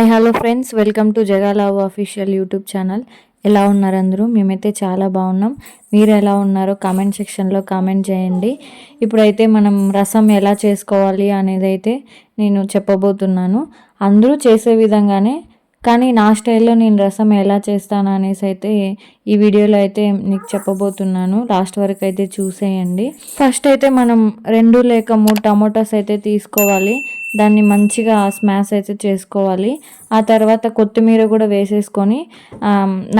Hi hello friends. Welcome to జగాలావు official YouTube channel. ఎలా ఉన్నారు అందరూ? మేమైతే చాలా బాగున్నాం. మీరు ఎలా ఉన్నారో కామెంట్ సెక్షన్లో కామెంట్ చేయండి. ఇప్పుడైతే మనం రసం ఎలా చేసుకోవాలి అనేది అయితే నేను చెప్పబోతున్నాను. అందరూ చేసే విధంగానే కానీ నా స్టైల్లో నేను రసం ఎలా చేస్తాను అనేసి అయితే ఈ వీడియోలో అయితే నీకు చెప్పబోతున్నాను. లాస్ట్ వరకు అయితే చూసేయండి. ఫస్ట్ అయితే మనం రెండు లేక మూడు టమోటాస్ అయితే తీసుకోవాలి. దాన్ని మంచిగా స్మాష్ అయితే చేసుకోవాలి. ఆ తర్వాత కొత్తిమీర కూడా వేసేసుకొని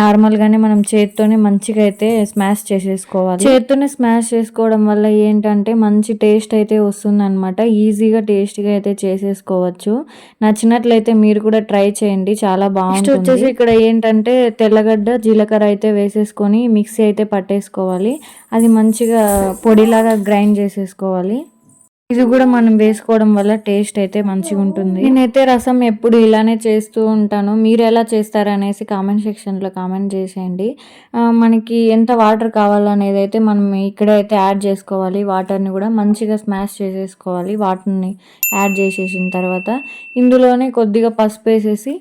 నార్మల్గానే మనం చేత్తోనే మంచిగా అయితే స్మాష్ చేసేసుకోవాలి. చేత్తోనే స్మాష్ చేసుకోవడం వల్ల ఏంటంటే మంచి టేస్ట్ అయితే వస్తుంది అనమాట ఈజీగా టేస్ట్గా అయితే చేసేసుకోవచ్చు. నచ్చినట్లయితే మీరు కూడా ట్రై చేయండి. చాలా బాగుంటుంది. వచ్చేసి ఇక్కడ ఏంటంటే తెల్లగడ్డ జీలకర్ర అయితే వేసేసుకొని మిక్సీ అయితే పట్టేసుకోవాలి. అది మంచిగా పొడిలాగా గ్రైండ్ చేసేసుకోవాలి. ఇది కూడా మనం వేసుకోవడం వల్ల టేస్ట్ అయితే మంచిగా ఉంటుంది. నేనైతే రసం ఎప్పుడు ఇలానే చేస్తూ ఉంటాను. మీరు ఎలా చేస్తారు అనేసి కామెంట్ సెక్షన్లో కామెంట్ చేసేయండి. మనకి ఎంత వాటర్ కావాలనేది అయితే మనం ఇక్కడైతే అయితే యాడ్ చేసుకోవాలి. వాటర్ని కూడా మంచిగా స్మాష్ చేసేసుకోవాలి. వాటర్ని యాడ్ చేసేసిన తర్వాత ఇందులోనే కొద్దిగా పసుపు వేసేసి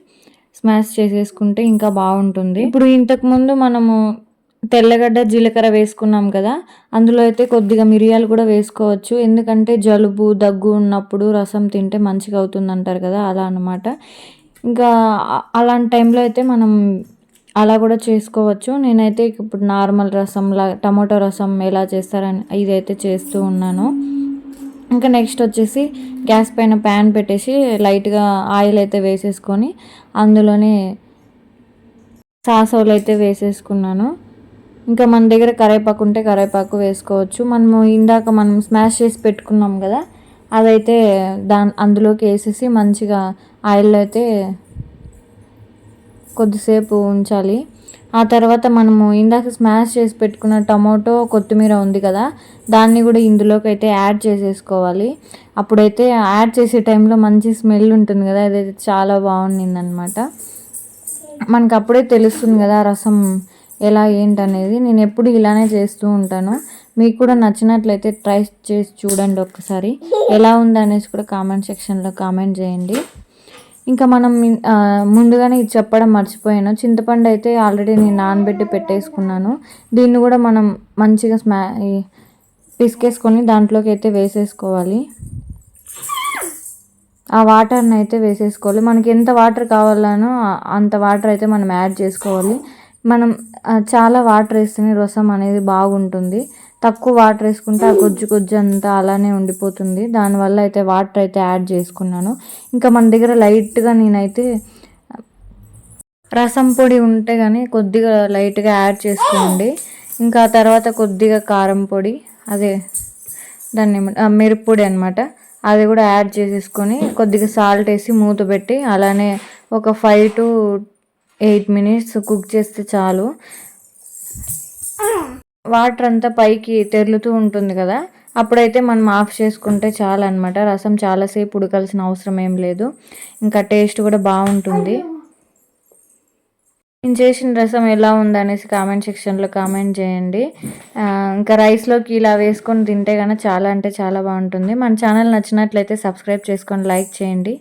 స్మాష్ చేసేసుకుంటే ఇంకా బాగుంటుంది. ఇప్పుడు ఇంతకుముందు మనము తెల్లగడ్డ జీలకర్ర వేసుకున్నాం కదా అందులో అయితే కొద్దిగా మిరియాలు కూడా వేసుకోవచ్చు. ఎందుకంటే జలుబు దగ్గు ఉన్నప్పుడు రసం తింటే మంచిగా అవుతుంది అంటారు కదా అలా అనమాట ఇంకా అలాంటి టైంలో అయితే మనం అలా కూడా చేసుకోవచ్చు. నేనైతే ఇప్పుడు నార్మల్ రసంలా టమాటో రసం ఎలా చేస్తారని ఇదైతే చేస్తూ ఉన్నాను. ఇంకా నెక్స్ట్ వచ్చేసి గ్యాస్ పైన ప్యాన్ పెట్టేసి లైట్గా ఆయిల్ అయితే వేసేసుకొని అందులోనే సాసోలు అయితే వేసేసుకున్నాను. ఇంకా మన దగ్గర కరేపాకు ఉంటే కరేపాకు వేసుకోవచ్చు. మనము ఇందాక మనం స్మాష్ చేసి పెట్టుకున్నాం కదా అదైతే దా అందులోకి వేసేసి మంచిగా ఆయిల్ అయితే కొద్దిసేపు ఉంచాలి. ఆ తర్వాత మనము ఇందాక స్మాష్ చేసి పెట్టుకున్న టమాటో కొత్తిమీర ఉంది కదా దాన్ని కూడా ఇందులోకి అయితే యాడ్ చేసేసుకోవాలి. అప్పుడైతే యాడ్ చేసే టైంలో మంచి స్మెల్ ఉంటుంది కదా అదైతే చాలా బాగుండింది అనమాట మనకు అప్పుడే తెలుస్తుంది కదా రసం ఎలా ఏంటనేది నేను ఎప్పుడు ఇలానే చేస్తూ ఉంటాను. మీకు కూడా నచ్చినట్లయితే ట్రై చేసి చూడండి ఒక్కసారి. ఎలా ఉంది అనేసి కూడా కామెంట్ సెక్షన్లో కామెంట్ చేయండి. ఇంకా మనం ముందుగానే ఇది చెప్పడం మర్చిపోయాను. చింతపండు అయితే ఆల్రెడీ నేను నానబెట్టి పెట్టేసుకున్నాను. దీన్ని కూడా మనం మంచిగా స్మా పిసికేసుకొని దాంట్లోకి అయితే వేసేసుకోవాలి. ఆ వాటర్ని అయితే వేసేసుకోవాలి. మనకి ఎంత వాటర్ కావాలనో అంత వాటర్ అయితే మనం యాడ్ చేసుకోవాలి. మనం చాలా వాటర్ వేస్తేనే రసం అనేది బాగుంటుంది. తక్కువ వాటర్ వేసుకుంటే ఆ కొజ్జు కొజ్జు అంతా అలానే ఉండిపోతుంది. దానివల్ల అయితే వాటర్ అయితే యాడ్ చేసుకున్నాను. ఇంకా మన దగ్గర లైట్గా నేనైతే రసం పొడి ఉంటే కానీ కొద్దిగా లైట్గా యాడ్ చేసుకోండి. ఇంకా తర్వాత కొద్దిగా కారం పొడి అదే దాన్ని మిరప్పొడి అనమాట అది కూడా యాడ్ చేసేసుకొని కొద్దిగా సాల్ట్ వేసి మూత పెట్టి అలానే ఒక five to eight minutes cook చేస్తే చాలు. వాటర్ అంతా పైకి తెరులుతూ ఉంటుంది కదా అప్పుడైతే మనం ఆఫ్ చేసుకుంటే చాలు అనమాట రసం చాలాసేపు ఉడకాల్సిన అవసరం ఏం లేదు. ఇంకా టేస్ట్ కూడా బాగుంటుంది. నేను చేసిన రసం ఎలా ఉందనేసి కామెంట్ సెక్షన్లో కామెంట్ చేయండి. ఇంకా రైస్లోకి ఇలా వేసుకొని తింటే కనుక చాలా అంటే చాలా బాగుంటుంది. మన ఛానల్ నచ్చినట్లయితే సబ్స్క్రైబ్ చేసుకొని లైక్ చేయండి.